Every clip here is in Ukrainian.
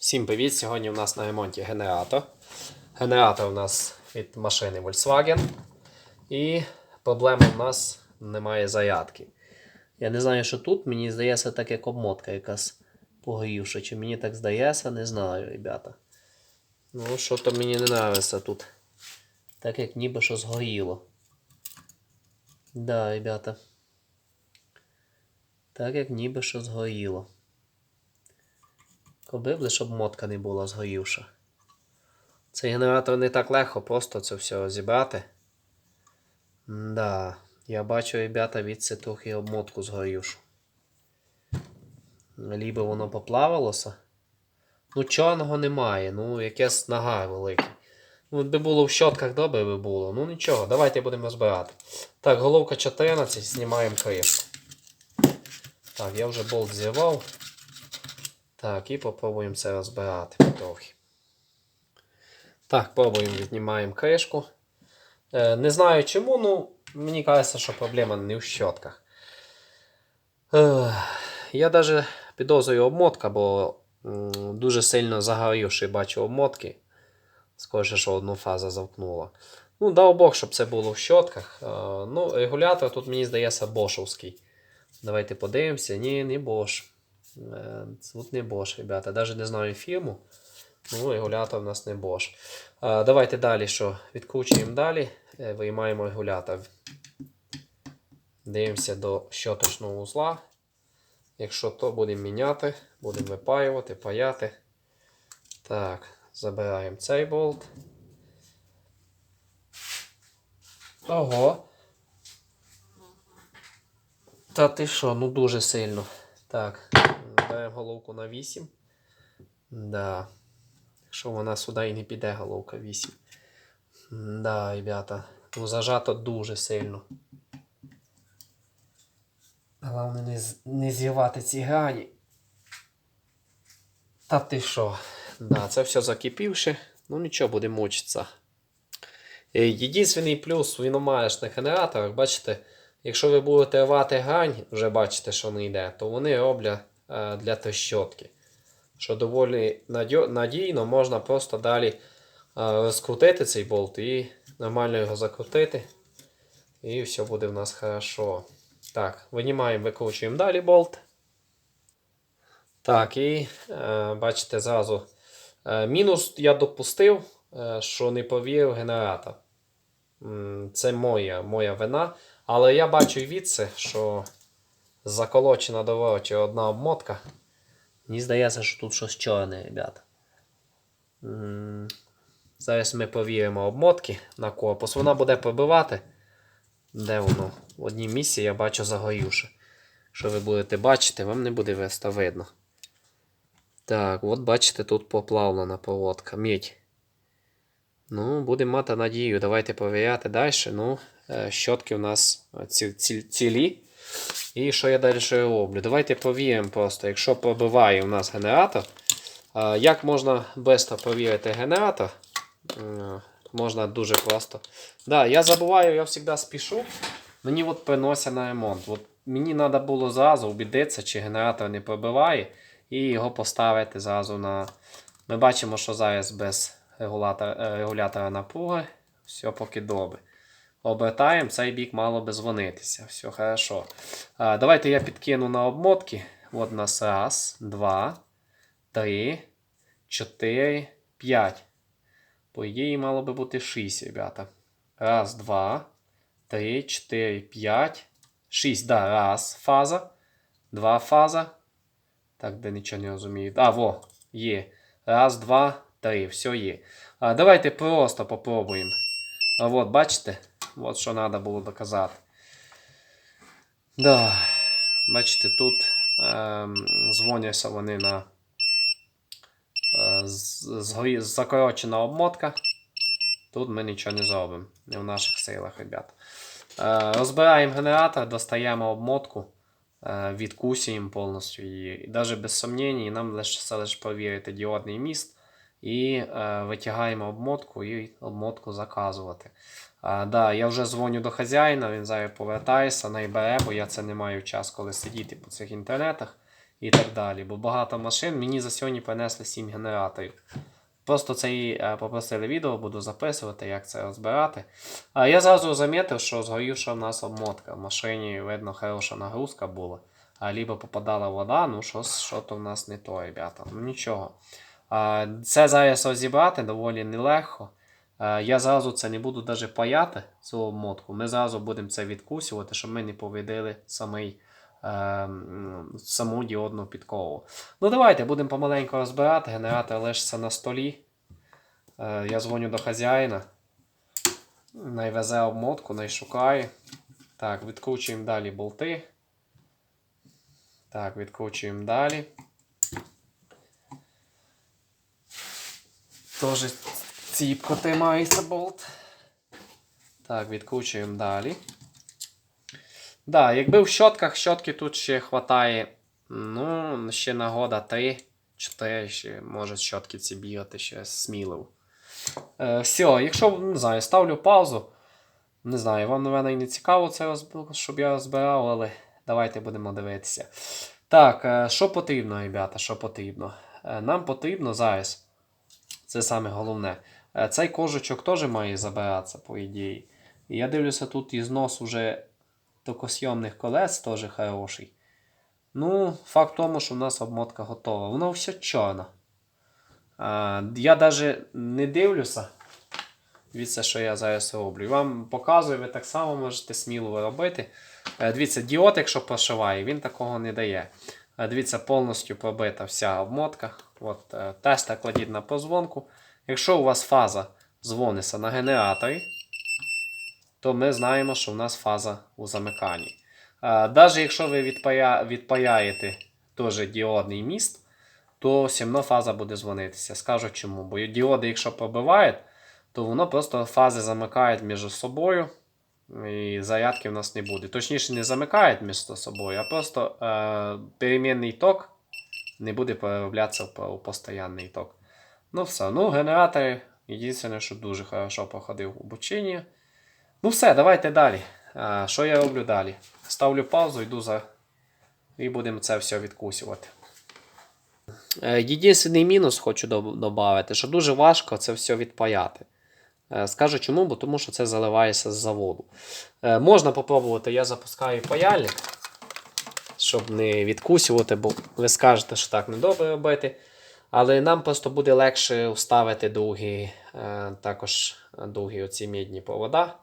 Всім привіт! Сьогодні у нас на ремонті генератор. Генератор у нас від машини Volkswagen. І проблема у нас немає зарядки. Я не знаю, що тут, мені здається, так як обмотка якась погорівша. Чи мені так здається, не знаю, ребята. Ну, що то мені не подобається тут. Так як ніби що згоріло. Да, ребята. Так як ніби що згоріло. Коби б лише обмотка не була згорівша. Цей генератор не так легко просто це все розібрати. Да, я бачу, ребята, від це трохи обмотку згорівшу. Лібо воно поплавалося. Ну, чорного немає, ну якесь нагар великий. Ну, би було в щотках добре би було. Ну нічого, давайте будемо розбирати. Так, головка 14, знімаємо кришку. Так, я вже болт зірвав. Так, і попробуємо це розбирати потрохи. Так, пробуємо, віднімаємо кришку. Е, не знаю чому, ну мені кажеться, що проблема не в щотках. Е, я навіть підозрюю обмотка, бо дуже сильно загорівши бачу обмотки. Скоріше, що одну фазу замкнула. Ну, дав Бог, щоб це було в щотках. Е, ну, регулятор тут, мені здається, бошовський. Давайте подивимося. Ні, не Bosch. Е, Тут не Bosch, ребята. Навіть не знаю фірму. Ну, регулятор у нас не Bosch. Е, Давайте далі що? Відкручуємо далі. Е, Виймаємо регулятор. Дивимося до щоточного узла. Якщо то будемо міняти, будемо випаювати, паяти. Так, забираємо цей болт. Ого. Та ти що, ну дуже сильно. Так, беремо головку на 8. Да. Якщо вона сюди і не піде головка 8. Да, ребята. Ну зажато дуже сильно. Головне не, не зірвати ці грані. Та ти що? Да, це все закипівши. Ну нічого, буде мучитися. Е, Єдиний плюс він маєш на генераторах, бачите, якщо ви будете рвати грань, вже бачите, що не йде, то вони роблять для трещотки. Що доволі надійно можна просто далі е, розкрутити цей болт і нормально його закрутити. І все буде в нас хорошо. Так, винімаємо, викручуємо далі болт. Так, і е, бачите, зразу е, мінус я допустив, е, що не повірив генератор. Це моя, моя вина. Але я бачу і від це, що заколочена до ворочі одна обмотка. Мені здається, що тут щось чорне, ребята. Зараз ми повіримо обмотки на корпус. Вона буде пробивати. Де воно? В одній місці я бачу загорівше. Що ви будете бачити, вам не буде веста видно. Так, от бачите, тут поплавлена проводка. Мідь. Ну, будемо мати надію. Давайте перевіряти далі. Ну, е, щотки у нас ці, ці, цілі. І що я далі роблю? Давайте провіримо просто, якщо пробиває у нас генератор. Як можна швидко перевірити генератор? Можна дуже просто. Да, я забуваю, я завжди спішу. Мені от приносять на ремонт. От мені треба було зразу убідитися, чи генератор не пробиває, і його поставити зразу на. Ми бачимо, що зараз без регулятора, е, регулятора напруги. Все поки добре. Обертаємо, цей бік мало би дзвонитися. Все хорошо. А, давайте я підкину на обмотки. От у нас раз, два, три, чотири, п'ять. По ідеї, мало би бути 6, ребята. Раз, два, три, чотири, п'ять, шість. Да, раз фаза. Два фаза. Так, де нічого не розумію. А, во, є. Раз, два, три. Все є. А, давайте просто попробуємо. А от, бачите? От що треба було доказати. Да. Бачите, тут ем, дзвоняться вони на е, з- закорочена обмотка. Тут ми нічого не зробимо. Не в наших силах, ребят. Е, розбираємо генератор, достаємо обмотку, е, повністю її. І навіть без сумнівів, нам лише лише провірити діодний міст. І е, витягаємо обмотку і обмотку заказувати. А, да, я вже дзвоню до хазяїна, він зараз повертається, найбере, бо я це не маю час, коли сидіти по цих інтернетах. і так далі. Бо багато машин мені за сьогодні принесли 7 генераторів. Просто цей е, попросили відео, буду записувати, як це розбирати. А я зразу замітив, що згорівша в нас обмотка. В машині, видно, хороша нагрузка була. А либо попадала вода, ну щось що то в нас не то, ребята. Ну нічого. А, Це зараз розібрати доволі нелегко. А, Я зразу це не буду навіть паяти, цю обмотку. Ми зразу будемо це відкусювати, щоб ми не повидили самий, е, саму діодну підкову. Ну давайте будемо помаленьку розбирати. Генератор лишиться на столі. Е, Я дзвоню до хазяїна. Найвезе обмотку, найшукає. Так, відкручуємо далі болти. Так, відкручуємо далі. Тоже ціпко тримається болт. Так, відкручуємо далі. Да, якби в щотках, щотки тут ще хватає. Ну, ще на года 3, 4, ще може щотки ці бігати ще сміливо. Е, все, якщо не знаю, ставлю паузу. Не знаю, вам, напевно, і не цікаво це, щоб я розбирав, але давайте будемо дивитися. Так, е, що потрібно, ребята, що потрібно? Е, Нам потрібно зараз. Це саме головне. Е, Цей кожучок теж має забиратися, по ідеї. І я дивлюся, тут і знос уже токосйомних колес теж хороший. Ну, факт в тому, що в нас обмотка готова. Воно все чорно. А, я навіть не дивлюся. Дивіться, що я зараз роблю. Вам показую, ви так само можете сміло робити. Е, Дивіться, діод, якщо прошиває, він такого не дає. Е, Дивіться, повністю пробита вся обмотка. От, е, Тестер кладіть на позвонку. Якщо у вас фаза дзвониться на генераторі, то ми знаємо, що в нас фаза у замиканні. Навіть якщо ви відпая... відпаяєте теж діодний міст, то одно фаза буде дзвонитися. Скажу чому. Бо діоди, якщо пробивають, то воно просто фази замикають між собою. І зарядки в нас не буде. Точніше, не замикають між собою, а просто е, перемінний ток не буде перероблятися в по- постійний ток. Ну все. Ну, генератори, єдине, що дуже хорошо проходив обучення. Ну все, давайте далі. А, що я роблю далі? Ставлю паузу, йду за. І будемо це все відкусювати. Е, Єдиний мінус хочу додати, що дуже важко це все відпаяти. Е, Скажу чому, бо тому що це заливається з заводу. Е, Можна попробувати, я запускаю паяльник, щоб не відкусювати, бо ви скажете, що так недобре робити. Але нам просто буде легше вставити довгі, е, також довгі оці мідні провода.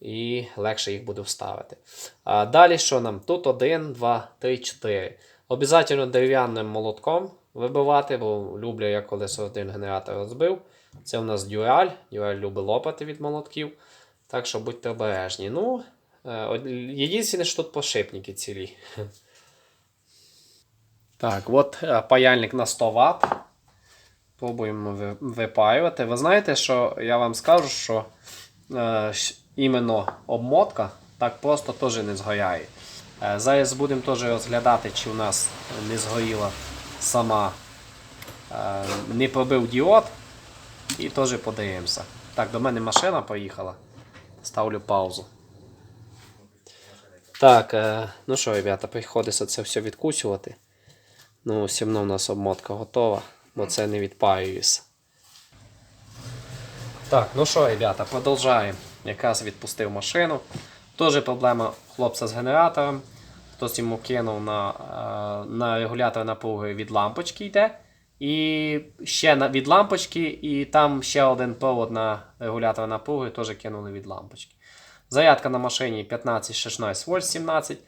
І легше їх буде вставити. А далі що нам? Тут 1, 2, 3, 4. Обязательно дерев'яним молотком вибивати, бо люблю я колись один генератор розбив. Це у нас дюраль. Дюраль любить лопати від молотків. Так що будьте обережні. Ну, е, єдине, що тут подшипники цілі. Так, от е, паяльник на 100 Вт. Пробуємо випаювати. Ви знаєте, що я вам скажу, що е, іменно обмотка так просто теж не згоряє. Е, зараз будемо теж розглядати, чи у нас не згоріла сама, е, не пробив діод. І теж подивимося. Так, до мене машина поїхала. Ставлю паузу. Так, е, ну що, ребята, приходиться це все відкусювати. Ну, все одно у нас обмотка готова, бо це не відпаюється. Так, ну що, ребята, продовжаємо. Якраз відпустив машину. Теж проблема хлопця з генератором. Хтось йому кинув на, е, на регулятор напруги від лампочки йде. І ще від лампочки, і там ще один провод на регулятор напруги теж кинули від лампочки. Зарядка на машині 15-16 вольт 17.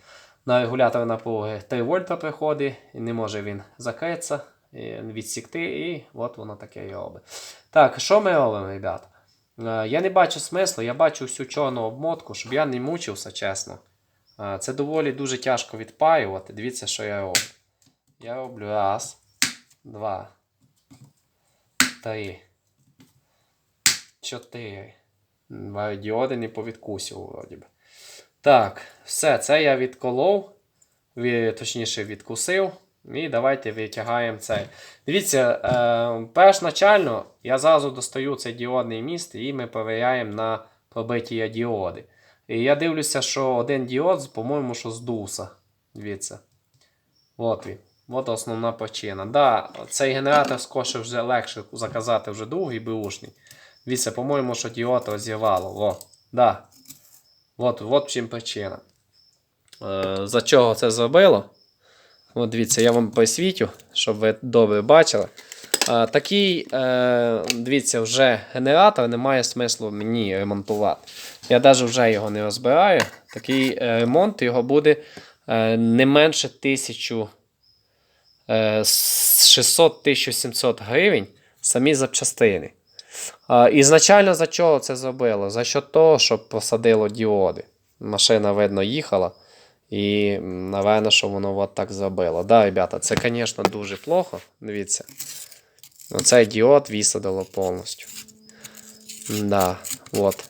На регулятор напруги 3 вольта приходить, і не може він закритися, відсікти, і от воно таке і робить. Так, що ми робимо, ребята? Е, Я не бачу смислу, я бачу всю чорну обмотку, щоб я не мучився, чесно. Е, Це доволі дуже тяжко відпаювати. Дивіться, що я роблю. Я роблю раз, два, три, чотири. Діоди не повідкусив, вроді би. Так, все, це я відколов, ві- точніше відкусив. І давайте витягаємо цей. Дивіться, е, першначально я зразу достаю цей діодний міст і ми перевіряємо на пробиті діоди. І я дивлюся, що один діод, по-моєму, що здувся. Дивіться. От він. От основна причина. Да, цей генератор скорше вже легше заказати вже другий беушний. Дивіться, по-моєму, що діод розірвало. О, да. От, от чим причина. Е, за чого це зробило? От дивіться, я вам посвітю, щоб ви добре бачили. Е, такий, е, дивіться, вже генератор немає смислу мені ремонтувати. Я навіть вже його не розбираю. Такий ремонт його буде не менше 1000 е, 600-1700 гривень самі запчастини. Ізначально за чого це зробило? За що того, щоб посадило діоди. Машина, видно, їхала. І, напевно, що воно от так зробило. Да, ребята, це, звісно, дуже плохо. Дивіться. Оцей діод висадило повністю. Да, от.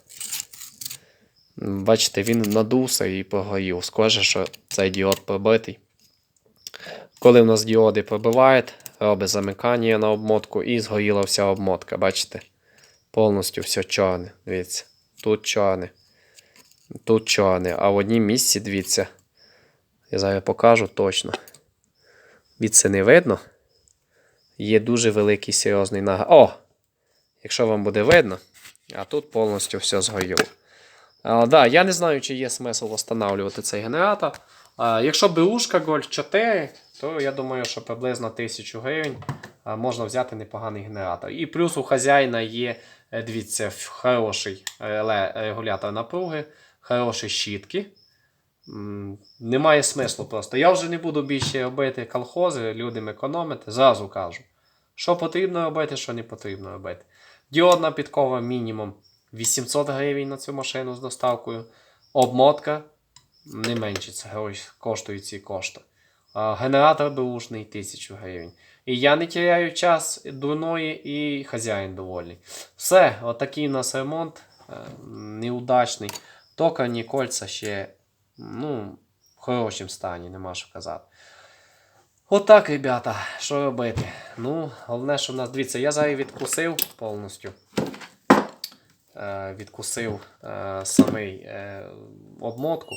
Бачите, він надувся і прогорів. Схоже, що цей діод пробитий. Коли в нас діоди пробивають, робить замикання на обмотку і згоріла вся обмотка. Бачите? Повністю все чорне. Дивіться. Тут чорне. Тут чорне. А в одній місці, дивіться. Я зараз покажу точно. Від це не видно. Є дуже великий серйозний нага. О! Якщо вам буде видно, а тут повністю все згоріло. А, да, я не знаю, чи є смисл встановлювати цей генератор. А, якщо беушка Golf 4, то я думаю, що приблизно 1000 гривень можна взяти непоганий генератор. І плюс у хазяїна є, е, дивіться, хороший регулятор напруги, хороші щітки. Немає смислу просто. Я вже не буду більше робити колхози, людям економити. Зразу кажу. Що потрібно робити, що не потрібно робити. Діодна підкова мінімум 800 гривень на цю машину з доставкою. Обмотка не менше коштують ці кошти. Генератор беушний 1000 гривень. І я не теряю час дурної і хазяїн довольний. Все, отакий у нас ремонт е, неудачний. Токарні кольця ще ну, в хорошому стані, нема що казати. Отак, ребята, що робити? Ну, головне, що в нас, дивіться, я зараз відкусив повністю. Е, відкусив е, самий обмотку.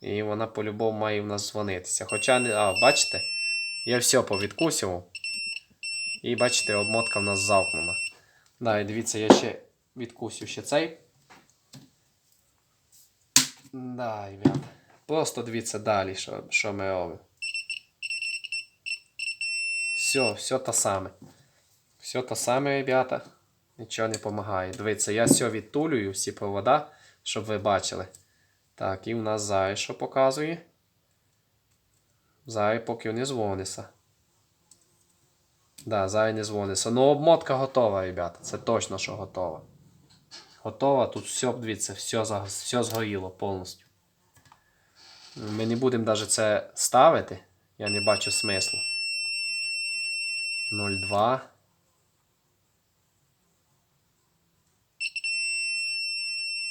І вона по-любому має в нас дзвонитися. Хоча. А, бачите? Я все повідкусив. І бачите, обмотка в нас замкнена. Да, і дивіться, я ще відкусю ще цей. Да, ребят. Просто дивіться далі, що, що ми робимо. Все, все те саме. Все те саме, ребята. Нічого не допомагає. Дивіться, я все відтулюю, всі провода, щоб ви бачили. Так, і в нас зараз що показує. Зараз поки не дзвониться. Да, зараз дзвониться. Ну, обмотка готова, ребята. Це точно, що готова. Готова. Тут все, дивіться, все, все згоріло повністю. Ми не будемо навіть це ставити. Я не бачу смислу. 0,2.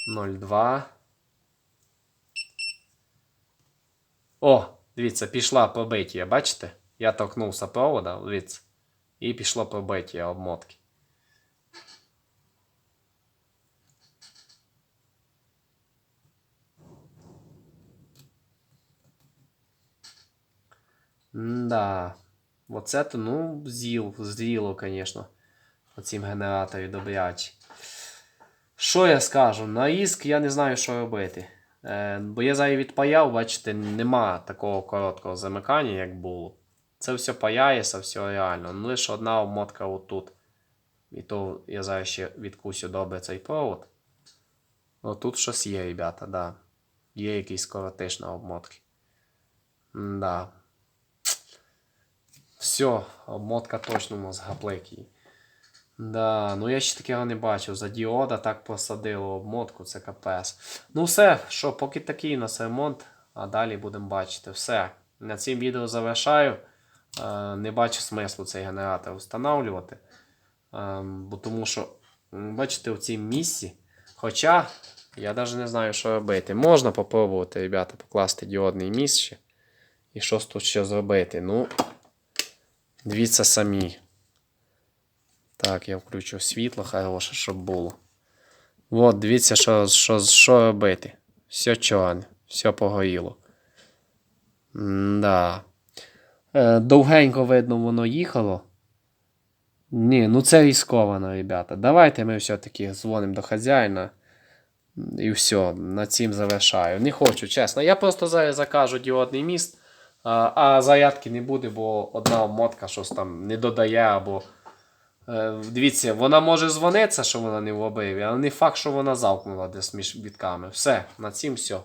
0,2. О, дивіться, пішла пробиття, бачите? Я торкнувся провода, дивіться. І пішло пробиття обмотки. Да. Оце то, ну, з'їл, з'їло, звісно. Оцім генераторі добряче. Що я скажу? На іск я не знаю, що робити. Е, бо я зараз відпаяв, бачите, нема такого короткого замикання, як було. Це все паяється, все реально. Ну лише одна обмотка отут. І то я зараз ще відкусю добре цей провод. О, тут щось є, ребята, да. Є якісь коротиш на обмотки. Да. Все, обмотка точно у нас гаплик. Да, ну я ще такого не бачив. За діода так посадило обмотку, це капес. Ну все, що, поки такий у нас ремонт, а далі будемо бачити. Все. На цим відео завершаю. Е, не бачу смислу цей генератор встановлювати. Е, бо тому що, бачите, в цій місці. Хоча я навіть не знаю, що робити. Можна попробувати, ребята, покласти діодний міст ще. І щось тут ще зробити. Ну, дивіться самі. Так, я включу світло, хороше, щоб було. От, дивіться, що, що, що робити. Все чорне, все погоріло. Да. Е, довгенько видно, воно їхало. Ні, ну це ризиковано, ребята. Давайте ми все-таки дзвонимо до хазяїна. І все, на цим завершаю. Не хочу, чесно. Я просто закажу діодний міст, а, зарядки не буде, бо одна мотка щось там не додає або. Е, дивіться, вона може дзвонитися, що вона не в обриві, але не факт, що вона завкнула десь між бітками. Все, на цим все.